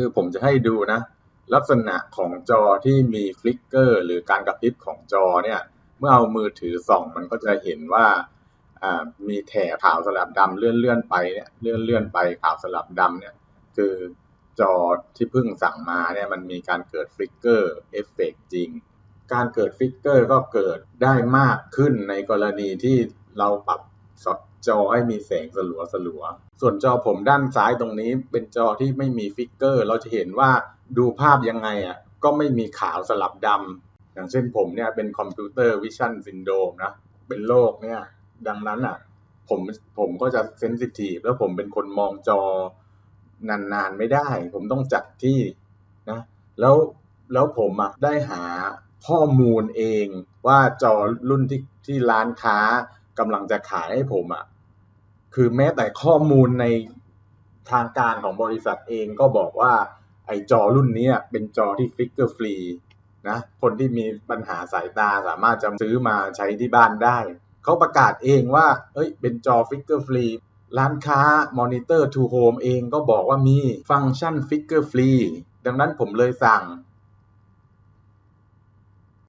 คือผมจะให้ดูนะ ลักษณะของจอที่มีฟลิกเกอร์ หรือการกระพริบของจอเนี่ย เมื่อเอามือถือส่อง มันก็จะเห็นว่ามีแถบขาวสลับดำเลื่อนเลื่อนไปเนี่ยเลื่อนเลื่อนไปขาวสลับดำเนี่ย คือจอที่เพิ่งสั่งมาเนี่ยมันมีการเกิดฟลิกเกอร์เอฟเฟกจริง การเกิดฟลิกเกอร์ก็เกิดได้มากขึ้นในกรณีที่เราปรับ จอให้มีแสงสลัวสลัว ส่วนจอผมด้านซ้ายตรงนี้เป็นจอที่ไม่มีฟิกเกอร์ เราจะเห็นว่าดูภาพยังไงอะก็ไม่มีขาวสลับดำอย่างเช่นผมเนี่ยเป็นคอมพิวเตอร์วิชั่นซินโดมนะ เป็นโรคเนี่ย ดังนั้นอะผมผมก็จะเซนซิทีฟแล้วผมเป็นคนมองจอนานๆไม่ได้ ผมต้องจัดที่นะแล้วแล้วผมอะได้หาข้อมูลเองว่าจอรุ่นที่ที่ร้านค้า กำลังจะขายให้ผมอะ่ะคือแม้แต่ข้อมูลในทางการของบริษัทเองก็บอกว่าไอจอรุ่นนี้เป็นจอที่ฟิกเกอร์ฟรีนะคนที่มีปัญหาสายตาสามารถจะซื้อมาใช้ที่บ้านได้ เขาประกาศเองว่า เอ้ย เป็นจอฟิกเกอร์ฟรีร้านค้ามอนิเตอร์ทูโฮมเองก็บอกว่ามีฟังก์ชันฟิกเกอร์ฟรีดังนั้นผมเลยสั่ง